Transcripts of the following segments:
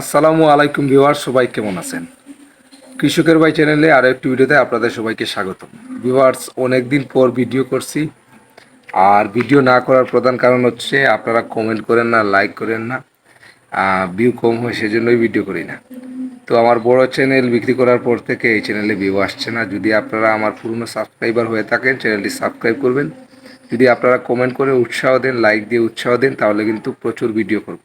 আসসালামু আলাইকুম ভিউয়ার সবাই কেমন আছেন? কৃষকের ভাই চ্যানেলে আরও একটি ভিডিওতে আপনাদের সবাইকে স্বাগতম। ভিউয়ার্স, অনেকদিন পর ভিডিও করছি। আর ভিডিও না করার প্রধান কারণ হচ্ছে আপনারা কমেন্ট করেন না লাইক করেন না। ভিউ কম হয়, সেজন্যই ভিডিও করি না। তো আমার বড় চ্যানেল বিক্রি করার পর থেকে এই চ্যানেলে ভিউ আসছে না। যদি আপনারা আমার পুরনো সাবস্ক্রাইবার হয়ে থাকেন, চ্যানেলটি সাবস্ক্রাইব করবেন। যদি আপনারা কমেন্ট করে উৎসাহ দেন লাইক দিয়ে উৎসাহ দেন, তাহলে কিন্তু প্রচুর ভিডিও করব।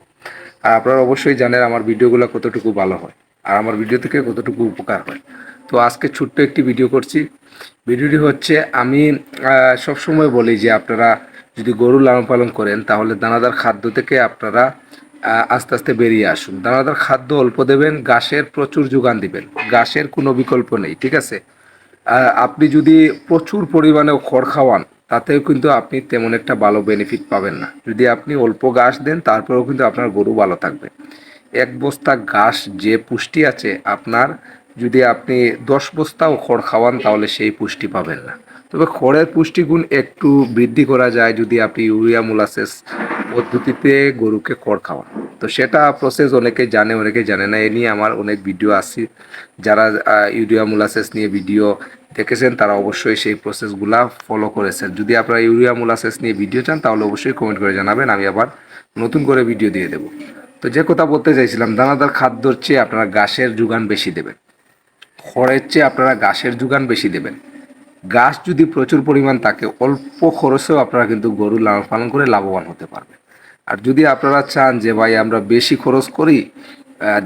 আর আপনারা অবশ্যই জানেন আমার ভিডিওগুলো কতটুকু ভালো হয়, আর আমার ভিডিও থেকে কতটুকু উপকার হয়। তো আজকে ছোট্ট একটি ভিডিও করছি। ভিডিওটি হচ্ছে আমি সবসময় বলি যে আপনারা যদি গরু লালন পালন করেন, তাহলে দানাদার খাদ্য থেকে আপনারা আস্তে আস্তে বেরিয়ে আসুন। দানাদার খাদ্য অল্প দেবেন, ঘাসের প্রচুর যোগান দিবেন। ঘাসের কোনো বিকল্প নেই, ঠিক আছে? আপনি যদি প্রচুর পরিমাণে খড় খাওয়ান তাতেও কিন্তু আপনি তেমন একটা ভালো বেনিফিট পাবেন না। যদি আপনি অল্প ঘাস দেন, তারপরেও কিন্তু আপনার গরু ভালো থাকবে। এক বস্তা ঘাস যে পুষ্টি আছে, আপনার যদি আপনি দশ বস্তাও খড় খাওয়ান, তাহলে সেই পুষ্টি পাবেন না। তবে খড়ের পুষ্টিগুণ একটু বৃদ্ধি করা যায় যদি আপনি ইউরিয়া মোলাসেস পদ্ধতিতে গরুকে খড় খাওয়ান। তো সেটা প্রসেস অনেকে জানে অনেকে জানে না। এ নিয়ে আমার অনেক ভিডিও আছে। যারা ইউরিয়া মোলাসেস নিয়ে ভিডিও দেখেছেন, তারা অবশ্যই সেই প্রসেসগুলা ফলো করেছেন। যদি আপনারা ইউরিয়া মোলাসেস নিয়ে ভিডিও চান, তাহলে অবশ্যই কমেন্ট করে জানাবেন। আমি আবার নতুন করে ভিডিও দিয়ে দেবো। তো যে কথা বলতে চাইছিলাম, দানাদার খাদ্যর চেয়ে আপনারা গাছের যোগান বেশি দেবেন। খড়ের চেয়ে আপনারা গাছের যোগান বেশি দেবেন। গাছ যদি প্রচুর পরিমাণ থাকে, অল্প খরচেও আপনারা কিন্তু গরু লালন পালন করে লাভবান হতে পারবেন। আর যদি আপনারা চান যে ভাই আমরা বেশি খরচ করি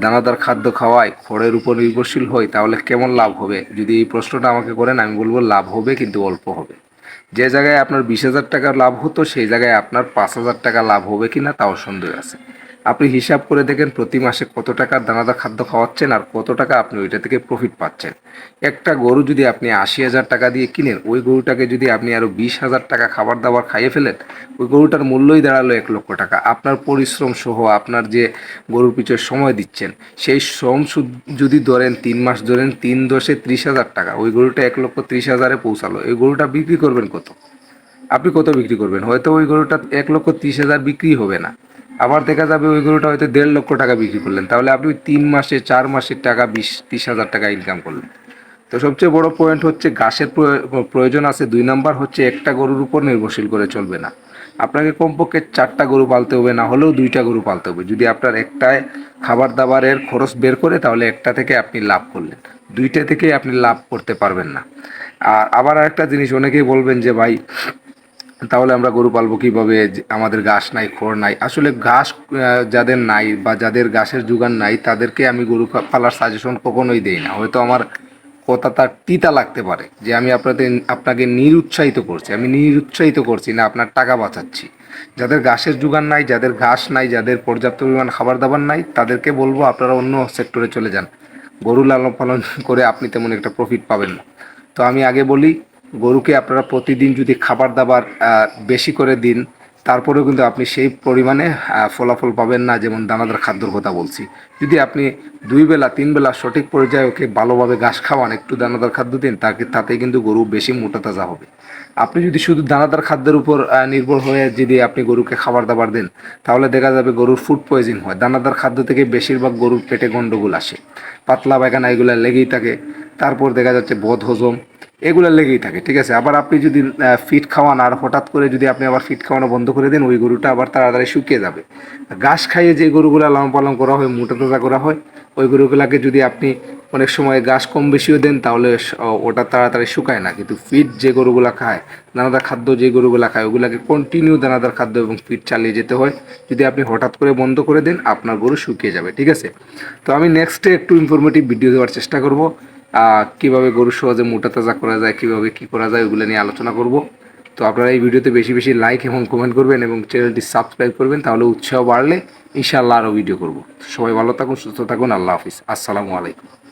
দানাদার খাদ্য খাওয়াই, খড়ের উপর নির্ভরশীল হই, তাহলে কেমন লাভ হবে? যদি এই প্রশ্নটা আমাকে করেন, আমি বলব লাভ হবে কিন্তু অল্প হবে। যে জায়গায় আপনার বিশ হাজার টাকা লাভ হতো, সেই জায়গায় আপনার পাঁচ হাজার টাকা লাভ হবে কি না তাও সন্দেহ আছে। আপনি হিসাব করে দেখেন প্রতি মাসে কত টাকার দানাদার খাদ্য খাওয়াচ্ছেন আর কত টাকা আপনি ওইটা থেকে প্রফিট পাচ্ছেন। একটা গরু যদি আপনি আশি হাজার টাকা দিয়ে কিনেন, ওই গরুটাকে যদি আপনি আরও বিশ হাজার টাকা খাবার দাবার খাইয়ে ফেলেন, ওই গরুটার মূল্যই দাঁড়াল এক লক্ষ টাকা। আপনার পরিশ্রম সহ আপনার যে গরুর পিছনে সময় দিচ্ছেন, সেই শ্রম যদি ধরেন তিন মাস ধরেন তিন দশে ত্রিশ হাজার টাকা, ওই গরুটা এক লক্ষ ত্রিশ হাজারে পৌঁছালো। ওই গরুটা বিক্রি করবেন কত? আপনি কত বিক্রি করবেন? হয়তো ওই গরুটা এক লক্ষ ত্রিশ হাজার বিক্রি হবে না। আবার দেখা যাবে ওই গরুটা হয়তো দেড় লক্ষ টাকা বিক্রি করলেন। তাহলে আপনি ওই তিন মাসে, চার মাসের টাকা, বিশ, ত্রিশ হাজার টাকা ইনকাম করলেন। তো সবচেয়ে বড় পয়েন্ট হচ্ছে ঘাসের প্রয়- প্রয়োজন আছে। দুই নাম্বার হচ্ছে একটা গরুর উপর নির্ভরশীল করে চলবে না। আপনাকে কমপক্ষে চারটা গরু পালতে হবে, না হলেও দুইটা গরু পালতে হবে। যদি আপনার একটায় খাবার দাবারের খরচ বের করে, তাহলে একটা থেকে আপনি লাভ করলেন। দুইটা থেকে আপনি লাভ করতে পারবেন না। আর আবার আরেকটা জিনিস, অনেকেই বলবেন যে ভাই তাহলে আমরা গরু পালবো কীভাবে? আমাদের ঘাস নাই খড় নাই। আসলে ঘাস যাদের নাই বা যাদের ঘাসের যোগান নাই, তাদেরকে আমি গরু পালার সাজেশন কখনোই দেই না। হয়তো আমার কথা তার তিতা লাগতে পারে যে আমি আপনাদের আপনাকে নিরুৎসাহিত করছি। আমি নিরুৎসাহিত করছি না, আপনার টাকা বাঁচাচ্ছি। যাদের ঘাসের যোগান নাই, যাদের ঘাস নাই, যাদের পর্যাপ্ত পরিমাণ খাবার দাবার নাই, তাদেরকে বলব আপনারা অন্য সেক্টরে চলে যান। গরু লালন পালন করে আপনি তেমন একটা প্রফিট পাবেন না। তো আমি আগে বলি গরুকে আপনারা প্রতিদিন যদি খাবার দাবার বেশি করে দিন, তারপরেও কিন্তু আপনি সেই পরিমাণে ফলাফল পাবেন না, যেমন দানাদার খাদ্যর কথা বলছি। যদি আপনি দুই বেলা, তিন বেলা সঠিক পর্যায়ে ওকে ভালোভাবে ঘাস খাওয়ান, একটু দানাদার খাদ্য দিন, তাকে তাতে কিন্তু গরু বেশি মোটা তাজা হবে। আপনি যদি শুধু দানাদার খাদ্যের উপর নির্ভর হয়ে যদি আপনি গরুকে খাবার দাবার দেন, তাহলে দেখা যাবে গরুর ফুড পয়জন হয়। দানাদার খাদ্য থেকে বেশিরভাগ গরুর পেটে গন্ডগোল আসে। পাতলা পায়খানা এগুলো লেগেই থাকে। তারপর দেখা যাচ্ছে বদ হজম এগুলো লেগেই থাকে, ঠিক আছে? আবার আপনি যদি ফিট খাওয়ান আর হঠাৎ করে যদি আপনি আবার ফিট খাওয়ানো বন্ধ করে দেন, ওই গরুটা আবার তাড়াতাড়ি শুকিয়ে যাবে। ঘাস খাইয়ে যে গরুগুলো লালন পালন করা হয়, মোটা তাজা করা হয়, ওই গরুগুলাকে যদি আপনি অনেক সময় ঘাস কম বেশিও দেন, তাহলে ওটা তাড়াতাড়ি শুকায় না। কিন্তু ফিট যে গরুগুলো খায়, দানাদার খাদ্য যে গরুগুলা খায়, ওগুলাকে কন্টিনিউ দানাদার খাদ্য এবং ফিট চালিয়ে যেতে হয়। যদি আপনি হঠাৎ করে বন্ধ করে দেন, আপনার গরু শুকিয়ে যাবে, ঠিক আছে? তো আমি নেক্সটে একটু ইনফরমেটিভ ভিডিও দেওয়ার চেষ্টা করব। কীভাবে গরু সহজে মোটা তাজা করা যায়, কীভাবে কি করা যায় ওগুলো নিয়ে আলোচনা করব। তো আপনারা এই ভিডিওতে বেশি বেশি লাইক এবং কমেন্ট করবেন এবং চ্যানেলটি সাবস্ক্রাইব করবেন, তাহলে উৎসাহ বাড়লে ইনশাল্লাহ আরও ভিডিও করব। সবাই ভালো থাকুন, সুস্থ থাকুন, আল্লাহ হাফিজ। আসসালামু আলাইকুম।